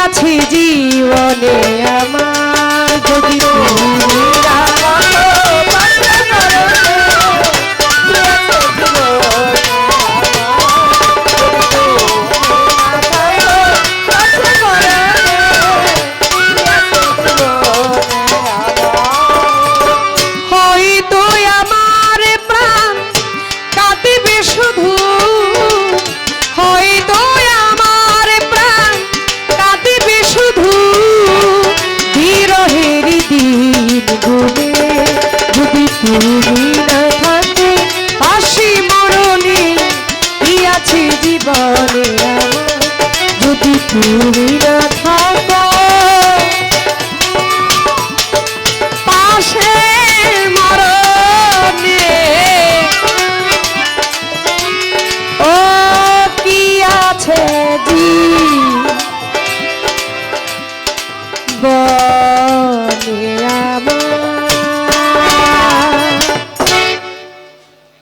আছে জীবনে আমার যদি দিন গুনে যদি তুমি না থাকে, পাশি মরণে কি আছে জীবনে যদি তুমি না থাকো, পাশে ও কি আছে জীবনে